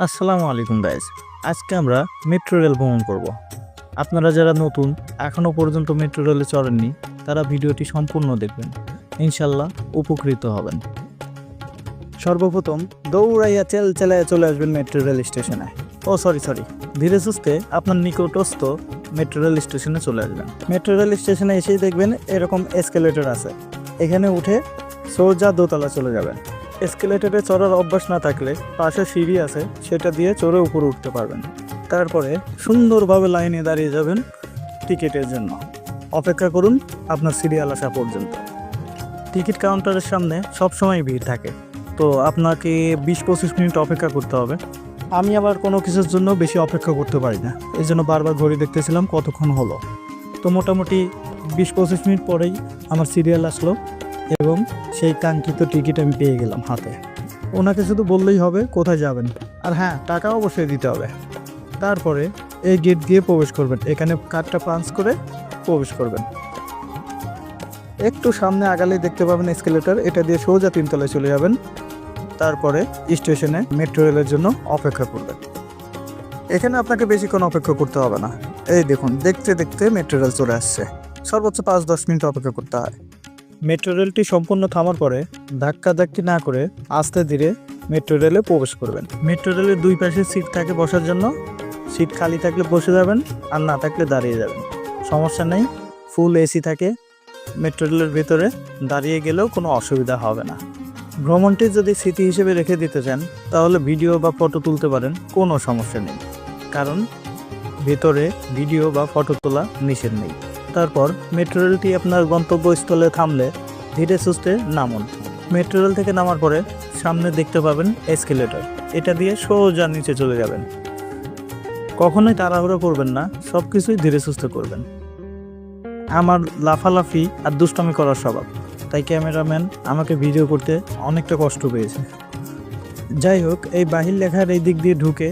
আসসালামু আলাইকুম গাইজ আজকে আমরা মেট্রো রেল ভ্রমণ করব। আপনারা যারা নতুন এখনও পর্যন্ত মেট্রো রেলে চড়েননি, তারা ভিডিওটি সম্পূর্ণ দেখবেন। ইনশাল্লাহ উপকৃত হবেন। সর্বপ্রথম দৌড়াইয়া চেল চেলাইয়া চলে আসবেন মেট্রো রেল স্টেশনে ও সরি সরি ধীরে সুস্থে আপনার নিকটস্থ মেট্রো রেল স্টেশনে চলে আসবেন। মেট্রো রেল স্টেশনে এসেই দেখবেন এরকম এসকেলেটর আছে। এখানে উঠে সোজা দোতলা চলে যাবেন। এসকেলেটরে চড়ার অভ্যাস না থাকলে পাশে সিঁড়ি আছে, সেটা দিয়ে চড়ে উপরে উঠতে পারবেন। তারপরে সুন্দরভাবে লাইনে দাঁড়িয়ে যাবেন টিকিটের জন্য। অপেক্ষা করুন আপনার সিরিয়াল আসা পর্যন্ত। টিকিট কাউন্টারের সামনে সবসময় ভিড় থাকে। তো আপনাকে বিশ পঁচিশ মিনিট অপেক্ষা করতে হবে। আমি আবার কোনো কিছুর জন্য বেশি অপেক্ষা করতে পারি না। এই জন্য বারবার ঘড়ি দেখতেছিলাম কতক্ষণ হলো। তো মোটামুটি বিশ পঁচিশ মিনিট পরেই আমার সিরিয়াল আসলো। এবং সেই কাঙ্ক্ষিত টিকিট আমি পেয়ে গেলাম হাতে। ওনাকে শুধু বললেই হবে, কোথায় যাবেন? আর হ্যাঁ টাকা অবশ্যই দিতে হবে। তারপরে এই গেট দিয়ে প্রবেশ করবেন। এখানে কার্ডটা পাঞ্চ করে প্রবেশ করবেন। একটু সামনে আগালেই দেখতে পাবেন এসকেলেটর এটা দিয়ে সোজা তিনতলায় চলে যাবেন। তারপরে স্টেশনে মেট্রো রেলের জন্য অপেক্ষা করবেন। এখানে আপনাকে বেশিক্ষণ অপেক্ষা করতে হবে না। এই দেখুন, দেখতে দেখতে মেট্রো রেল চলে আসছে। সর্বোচ্চ পাঁচ দশ মিনিট অপেক্ষা করতে হয়। মেট্রো রেলটি সম্পূর্ণ থামার পরে ধাক্কা ধাক্কি না করে আস্তে ধীরে মেট্রো রেলে প্রবেশ করবেন। মেট্রো রেলের দুই পাশে সিট থাকে বসার জন্য। সিট খালি থাকলে বসে যাবেন আর না থাকলে দাঁড়িয়ে যাবেন। সমস্যা নেই ফুল এসি থাকে। মেট্রো রেলের ভেতরে দাঁড়িয়ে গেলেও কোনো অসুবিধা হবে না। ভ্রমণটি যদি স্মৃতি হিসেবে রেখে দিতে চান, তাহলে ভিডিও বা ফটো তুলতে পারেন, কোনো সমস্যা নেই। কারণ ভেতরে ভিডিও বা ফটো তোলা নিষেধ নেই। তারপর মেট্রো রেলটি আপনার গন্তব্যস্থলে থামলে ধীরে সুস্থে নামুন। মেট্রো রেল থেকে নামার পরে সামনে দেখতে পাবেন এসকেলেটর। এটা দিয়ে সোজা নিচে চলে যাবেন। কখনোই তাড়াহুড়ো করবেন না সব কিছুই ধীরে সুস্থে করবেন। আমার লাফালাফি আর দুষ্টমি করার স্বভাব, তাই ক্যামেরাম্যান আমাকে ভিডিও করতে অনেকটা কষ্ট পেয়েছে। যাই হোক, এই বাহির লেখার এই দিক দিয়ে ঢুকে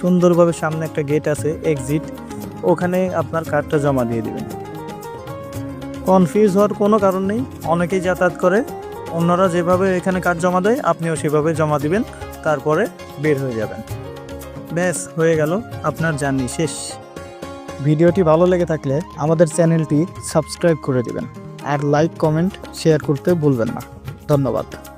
সুন্দরভাবে সামনে একটা গেট আছে, এক্সিট। ওখানে আপনার কার্ডটা জমা দিয়ে দিবেন। কনফিউজ হওয়ার কোনো কারণ নেই। অনেকেই যাতায়াত করে। অন্যরা যেভাবে এখানে কাজ জমা দেয়, আপনিও সেভাবে জমা দিবেন, তারপরে বের হয়ে যাবেন। ব্যাস, হয়ে গেল আপনার জার্নি, শেষ। ভিডিওটি ভালো লেগে থাকলে আমাদের চ্যানেলটি সাবস্ক্রাইব করে দিবেন। আর লাইক, কমেন্ট, শেয়ার করতে ভুলবেন না। ধন্যবাদ।